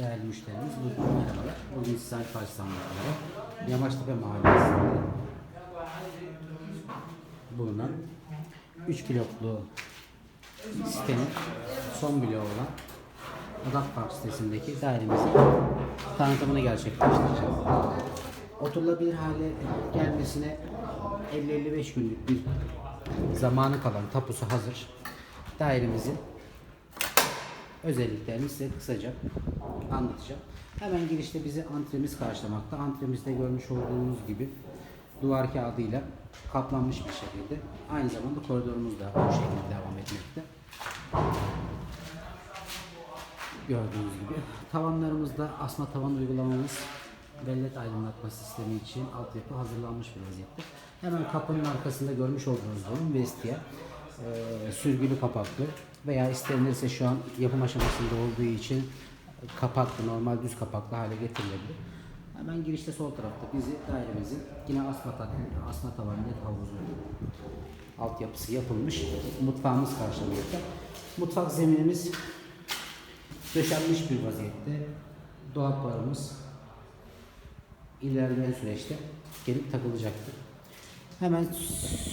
Değerli müşterimiz, bu merhabalar. Bugün size Alp Arslanlıkları, Yamaçtepe Mahallesi'nde bulunan 3 bloklu sitenin son bloğu olan Adak Park sitesindeki dairemizin tanıtımını gerçekleştireceğiz. Oturulabilir hale gelmesine 50-55 günlük bir zamanı kalan tapusu hazır. Dairemizin özelliklerini size kısaca anlatacağım. Hemen girişte bizi antremiz karşılamakta. Antremizde görmüş olduğunuz gibi duvar kağıdıyla kaplanmış bir şekilde. Aynı zamanda koridorumuz da bu şekilde devam etmekte. Gördüğünüz gibi. Tavanlarımızda asma tavan uygulamamız ve led aydınlatma sistemi için altyapı hazırlanmış bir vaziyette. Hemen kapının arkasında görmüş olduğunuz bölüm vestiyer. Ee, sürgülü kapaklı veya istenirse şu an yapım aşamasında olduğu için kapaklı, normal düz kapaklı hale getirilebilir. Hemen girişte sol tarafta bizi dairemizin yine asma, asma tavan led havuzu altyapısı yapılmış mutfağımız karşılamakta. Mutfak zeminimiz döşenmiş bir vaziyette. Dolaplarımız ilerleyen süreçte gelip takılacaktır. Hemen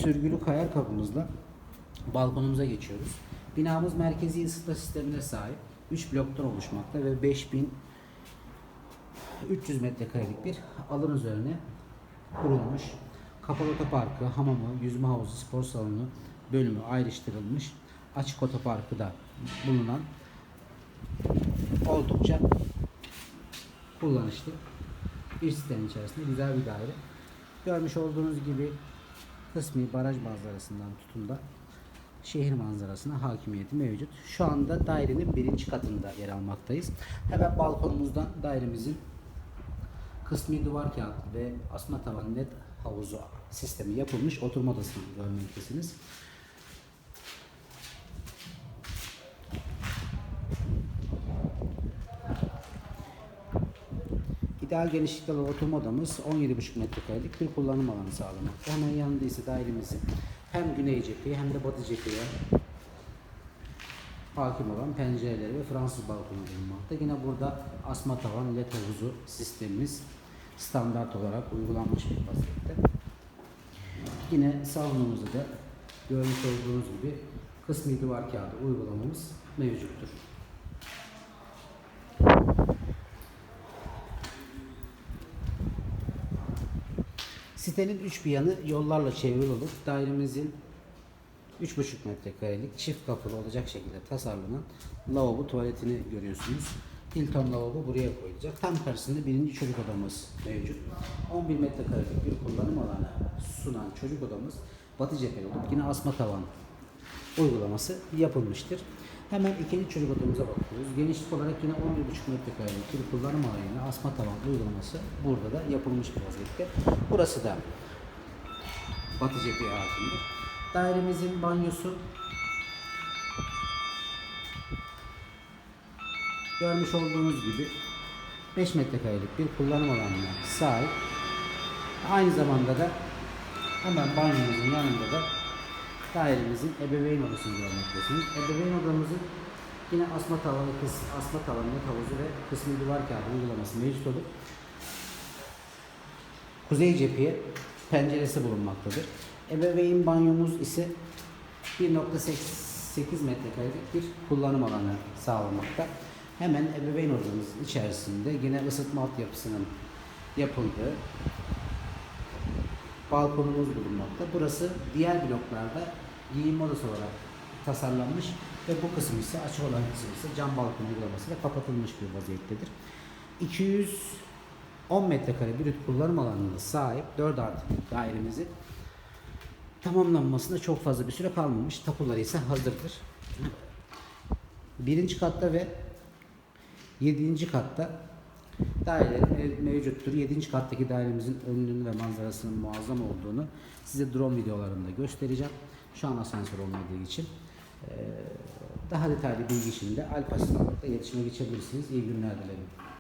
sürgülü kayar kapımızla balkonumuza geçiyoruz. Binamız merkezi ısıtma sistemine sahip. 3 bloktan oluşmakta ve 5000 300 metrekarelik bir alan üzerine kurulmuş. Kapalı otoparkı, hamamı, yüzme havuzu, spor salonu bölümü ayrıştırılmış. Açık otoparkı da bulunan oldukça kullanışlı bir sitenin içerisinde güzel bir daire. Görmüş olduğunuz gibi kısmi baraj manzarasından tutun da şehir manzarasına hakimiyeti mevcut. Şu anda dairenin birinci katında yer almaktayız. Hemen balkonumuzdan dairemizin kısmi duvar kağıdı ve asma tavan led havuzu sistemi yapılmış oturma odasını görmektesiniz. İdeal genişlikte oturma odamız 17,5 metrekarelik bir kullanım alanı sağlamakta. Hemen yanında ise dairemizin hem güney cepheye hem de batı cepheye hakim olan pencereleri ve Fransız balkonu bulunmakta. Yine burada asma tavan led havuzu sistemimiz standart olarak uygulanmış bir vaziyette. Yine salonumuzda da görmüş olduğunuz gibi kısmi duvar kağıdı uygulamamız mevcuttur. Sitenin üç bir yanı yollarla çevrili olup dairemizin 3,5 metrekarelik çift kapılı olacak şekilde tasarlanan lavabo tuvaletini görüyorsunuz. Hilton lavabo buraya koyulacak. Tam karşısında birinci çocuk odamız mevcut. 11 metrekarelik bir kullanım alanı sunan çocuk odamız batı cepheli olup yine asma tavan uygulaması yapılmıştır. Hemen ikinci çocuk odamıza bakıyoruz. Genişlik olarak yine 11,5 metrekarelik bir kullanım alanı asma tavan uygulaması burada da yapılmış bir vaziyette. Burası da batı cepheye hakimdir. Dairemizin banyosu görmüş olduğunuz gibi 5 metrekarelik bir kullanım alanına sahip. Aynı zamanda da hemen banyomuzun yanında da dairemizin ebeveyn odasını görmektesiniz. Ebeveyn odamızın yine asma tavanı, kıs, asma tavanlı havuzu ve kısmi duvar kağıdı uygulaması mevcut olup kuzey cepheye penceresi bulunmaktadır. Ebeveyn banyomuz ise 1.8 metrekarelik bir kullanım alanı sağlamakta. Hemen ebeveyn odamız içerisinde yine ısıtma altyapısının yapıldığı balkonumuz bulunmakta. Burası diğer bloklarda giyinme odası olarak tasarlanmış ve bu kısım ise açık olan kısım ise cam balkon uygulamasıyla kapatılmış bir vaziyettedir. 210 metrekare bir kullanım alanına sahip 4 artı bir dairemizi tamamlanmasında çok fazla bir süre kalmamış. Tapuları ise hazırdır. Birinci katta ve yedinci katta daire mev- mevcuttur. Yedinci kattaki dairemizin önünün ve manzarasının muazzam olduğunu size drone videolarında göstereceğim. Şu an asansör olmadığı için. Ee, Daha detaylı bilgi için de Alp Aslanlık'ta iletişime geçebilirsiniz. İyi günler dilerim.